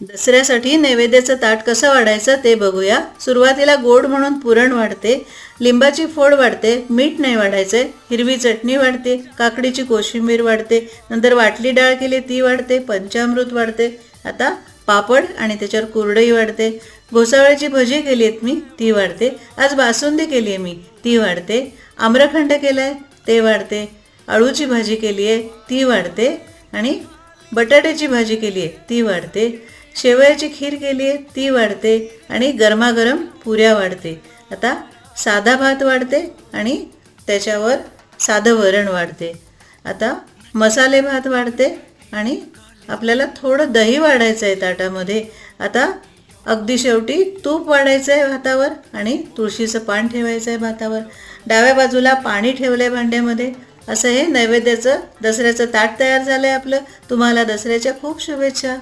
दसऱ्यासाठी नैवेद्याचं ताट कसं वाढायचं ते बघूया. सुरुवातीला गोड म्हणून पुरण वाढते लिंबाची फोड वाढते मीठ नाही वाढायचे हिरवी चटणी वाढते काकडीची कोशिंबीर वाढते नंतर वाटली डाळ केली ती वाढते पंचामृत वाढते. आता पापड आणि त्याच्यावर कुरडई वाढते. घोसावळ्याची भजी केली आहेत मी ती वाढते. आज बासुंदी केली आहे मी ती वाढते. आम्रखंड केला आहे ते वाढते. अळूची भाजी केली आहे ती वाढते. आणि बटाट्याची भाजी केली आहे ती वाढते. शेवयाची खीर केली आहे ती वाढते. आणि गरमागरम पुऱ्या वाढते. आता साधा भात वाढते आणि त्याच्यावर साधं वरण वाढते. आता मसाले भात वाढते आणि आपल्याला थोडं दही वाढायचं आहे ताटामध्ये. आता अगदी शेवटी तूप वाढायचं आहे भातावर आणि तुळशीचं पान ठेवायचं आहे भातावर. डाव्या बाजूला पाणी ठेवलं आहे भांड्यामध्ये. असं हे नैवेद्याचं दसऱ्याचं ताट तयार झालं आहे आपलं. तुम्हाला दसऱ्याच्या खूप शुभेच्छा.